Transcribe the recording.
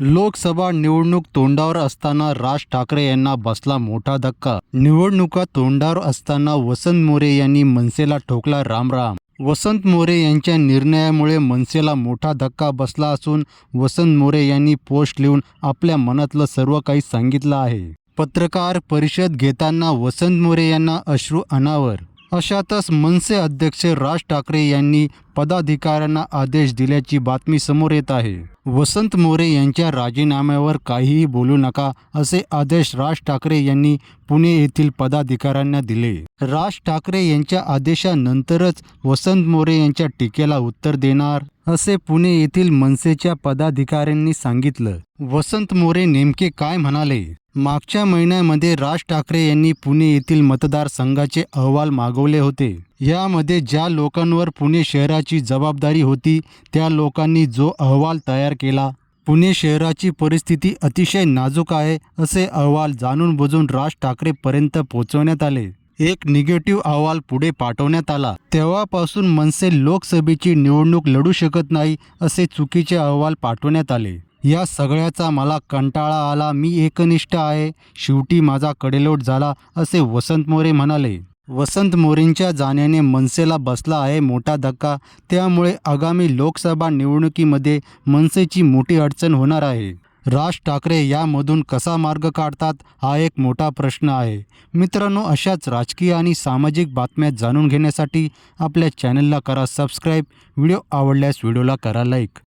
लोकसभा निवडणूक तोंडावर असताना राज ठाकरे यांना बसला मोठा धक्का. निवडणुका तोंडावर असताना वसंत मोरे यांनी मनसेला ठोकला रामराम. वसंत मोरे यांच्या निर्णयामुळे मनसेला मोठा धक्का बसला असून वसंत मोरे यांनी पोस्ट लिहून आपल्या मनातलं सर्व काही सांगितलं आहे. पत्रकार परिषद घेताना वसंत मोरे यांना अश्रू अनावर. अशातच मनसे अध्यक्ष राज ठाकरे यांनी पदाधिकाऱ्यांना आदेश दिल्याची बातमी समोर येत आहे. वसंत मोरे यांच्या राजीनाम्यावर काहीही बोलू नका असे आदेश राज ठाकरे यांनी पुणे येथील पदाधिकाऱ्यांना दिले. राज ठाकरे यांच्या आदेशानंतरच वसंत मोरे यांच्या टीकेला उत्तर देणार असे पुणे येथील मनसेच्या पदाधिकाऱ्यांनी सांगितलं. वसंत मोरे नेमके काय म्हणाले? मागच्या महिन्यामध्ये राज ठाकरे यांनी पुणे येथील मतदारसंघाचे अहवाल मागवले होते. यामध्ये ज्या लोकांवर पुणे शहराची जबाबदारी होती त्या लोकांनी जो अहवाल तयार केला. पुणे शहराची परिस्थिती अतिशय नाजूक आहे असे अहवाल जाणून बुजून राज ठाकरेपर्यंत पोहोचवण्यात आले. एक निगेटिव्ह अहवाल पुढे पाठवण्यात आला. तेव्हापासून मनसे लोकसभेची निवडणूक लढू शकत नाही असे चुकीचे अहवाल पाठवण्यात आले. या सगळ्याचा मला कंटाळा आला. मी एकनिष्ठ आहे. शेवटी माझा कडेलोट झाला असे वसंत मोरे म्हणाले. वसंत मोरेंच्या जाण्याने मनसेला बसला आहे मोठा धक्का. त्यामुळे आगामी लोकसभा निवडणुकीमध्ये मनसेची मोठी अडचण होणार आहे. राज ठाकरे यामधून कसा मार्ग काढतात हा एक मोठा प्रश्न आहे. मित्रांनो अशाच राजकीय आणि सामाजिक बातम्या जाणून घेण्यासाठी आपल्या चॅनलला करा सबस्क्राईब. व्हिडिओ आवडल्यास व्हिडिओला करा लाईक.